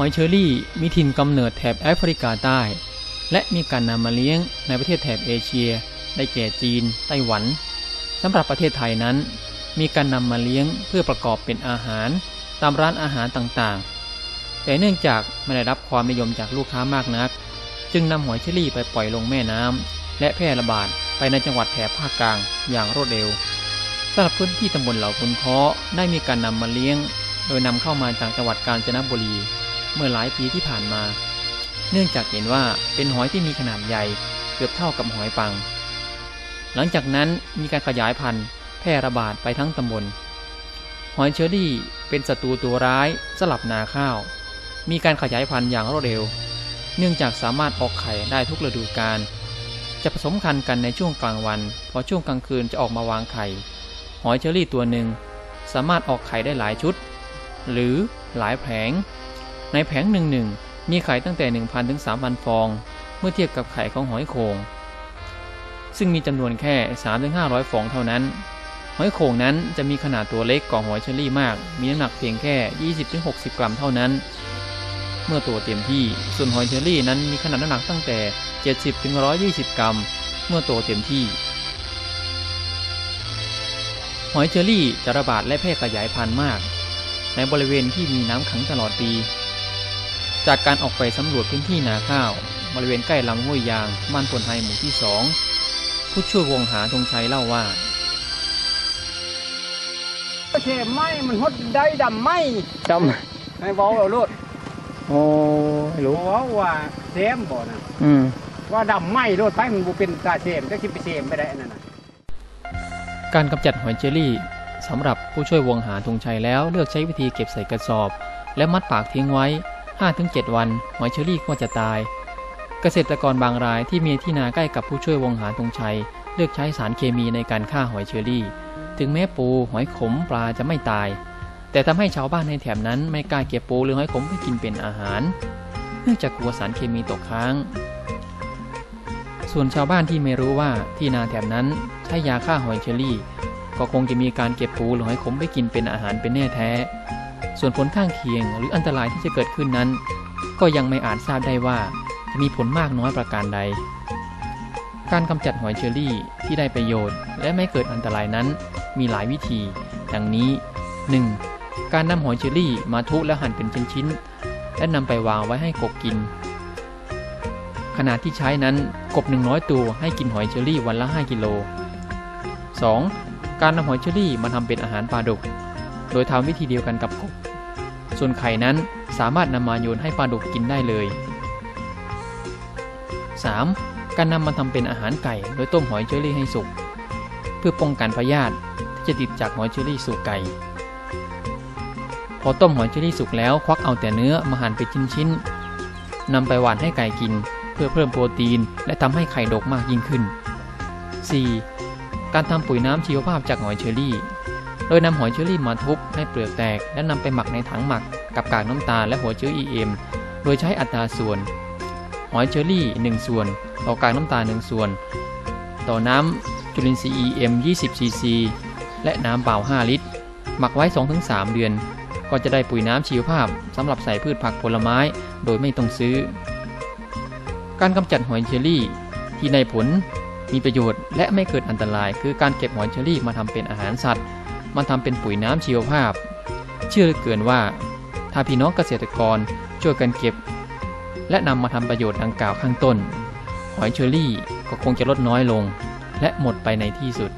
อยเชอรี่มีถิ่นกำเนิดแถบแอฟริกาใต้ และมีการนำมาเลี้ยงในประเทศแถบเอเชีย ได้แก่จีน ไต้หวันสำหรับประเทศไทยนั้น มีการนำมาเลี้ยงเพื่อประกอบเป็นอาหาร ตามร้านอาหารต่างๆ แต่เนื่องจากไม่ได้รับความนิยมจากลูกค้ามากนัก จึงนำหอยเชอรี่ไปปล่อยลงแม่น้ำและแพร่ระบาดไปในจังหวัดแถบภาคกลางอย่างรวดเร็วสำหรับพื้นที่ตำบลเหล่าคุณเพาะได้มีการนำมาเลี้ยง โดยนำเข้ามาจากจังหวัดกาญจนบุรี เมื่อหลายปีที่ผ่านมา เนื่องจากเห็นว่าเป็นหอยที่มีขนาดใหญ่เกือบเท่ากับหอยปัง หลังจากนั้นมีการขยายพันธุ์แพร่ระบาดไปทั้งตำบล หอยเชอรี่เป็นศัตรูตัวร้ายสลับนาข้าว มีการขยายพันธุ์อย่างรวดเร็ว เนื่องจากสามารถออกไข่ได้ทุกฤดูกาล จะผสมพันธุ์กันในช่วงกลางวัน พอช่วงกลางคืนจะออกมาวางไข่ หอยเชอรี่ตัวหนึ่งสามารถออกไข่ได้หลายชุด หรือหลายแผง ในแผงหนึ่งหนึ่งมีไข่ตั้งแต่ 1,000 ถึง 3,000 ฟอง เมื่อเทียบกับไข่ของหอยโขงซึ่งมีจำนวนแค่ 3-500 ฟองเท่านั้น หอยโขงนั้นจะมีขนาดตัวเล็กกว่าหอยเชอรี่มาก มีน้ำหนักเพียงแค่ 20-60 กรัมเท่านั้น เมื่อตัวเต็มที่ ส่วนหอยเชอรี่นั้นมีขนาดน้ำหนักตั้งแต่ 70-120 กรัม เมื่อโตเต็มที่ หอยเชอรี่จะระบาดและแพร่ขยายพันธุ์มาก ในบริเวณที่มีน้ำขังตลอดปี จากการออกไปสำรวจพื้นที่นาข้าว บริเวณใกล้ลำห้วยยาง บ้านพลไฮหมู่ที่สองผู้ช่วยวงหาธงชัยเล่าว่าเชไหม้มันหดได้ดำไหม้จให้บอกเอาโลดำโอ้ไม่รู้บอกว่าเซมบ่นะอืมว่าดำไหม้โลดไปมันบ่เป็นตาเซมจะคิดไปเซมไม่ได้อันนั่นน่ะการกำจัดหอยเจอรี่สำหรับผู้ช่วยวงหาธงชัยแล้วเลือกใช้วิธีเก็บใส่กระสอบ และมัดปากทิ้งไว้ 5-7 วันหอยเชอรี่ก็จะตาย เกษตรกรบางรายที่มีที่นาใกล้กับผู้ช่วยวงหารธงชัย เลือกใช้สารเคมีในการฆ่าหอยเชอรี่ ถึงแม้ปูหอยขมปลาจะไม่ตาย แต่ทำให้ชาวบ้านในแถบนั้นไม่กล้าเก็บปูหรือหอยขมไปกินเป็นอาหาร เนื่องจากกลัวสารเคมีตกค้าง ส่วนชาวบ้านที่ไม่รู้ว่าที่นาแถบนั้นใช้ยาฆ่าหอยเชอรี่ ก็คงจะมีการเก็บปูหรือหอยขมไปกินเป็นอาหารเป็นแน่แท้ ส่วนผลข้างเคียงหรืออันตรายที่จะเกิดขึ้นนั้น ก็ยังไม่อาจทราบได้ว่าจะมีผลมากน้อยประการใด การกำจัดหอยเชอรี่ที่ได้ประโยชน์ และไม่เกิดอันตรายนั้นมีหลายวิธี ดังนี้ 1. การนำหอยเชอรี่มาทุและหั่นเป็นชิ้นๆ และนำไปวางไว้ให้กบกินขนาดที่ใช้นั้นกบ 100 ตัวให้กินหอยเชอรี่วันละ 5 กิโล 2. การนำหอยเชอรี่มาทำเป็นอาหารปลาดุก โดยทำวิธีเดียวกันกับกบ ส่วนไข่นั้นสามารถนำมาโยนให้ปลาดุกกินได้เลย 3. การนำมาทำเป็นอาหารไก่โดยต้มหอยเชอรี่ให้สุก เพื่อป้องกันพยาธิที่จะติดจากหอยเชอรี่สู่ไก่ พอต้มหอยเชอรี่สุกแล้วควักเอาแต่เนื้อมาหั่นเป็นชิ้นๆนำไปหวานให้ไก่กิน เพื่อเพิ่มโปรตีน และทำให้ไข่ดกมากยิ่งขึ้น 4. การทำปุ๋ยน้ำชีวภาพจากหอยเชอรี่ โดยนำหอยเชอรี่มาทุบให้เปลือกแตก และนำไปหมักในถังหมักกับกากน้ำตาลและหัวเชื้อ EM โดยใช้อัตราส่วน หอยเชอรี่ 1 ส่วน ต่อกากน้ำตาล 1 ส่วน ต่อน้ำจุลินทรีย์ EM 20 cc และน้ำเปล่า 5 ลิตร หมักไว้ 2-3 เดือน ก็จะได้ปุ๋ยน้ำชีวภาพสำหรับใส่พืชผักผลไม้โดยไม่ต้องซื้อ การกำจัดหอยเชอรี่ที่ในผลมีประโยชน์และไม่เกิดอันตราย คือการเก็บหอยเชอรี่มาทำเป็นอาหารสัตว์ มาทำเป็นปุ๋ยน้ำชีวภาพ เชื่อเหลือเกินว่า ถ้าพี่น้องเกษตรกรช่วยกันเก็บ และนำมาทำประโยชน์ดังกล่าวข้างต้น หอยเชอรี่ก็คงจะลดน้อยลง และหมดไปในที่สุด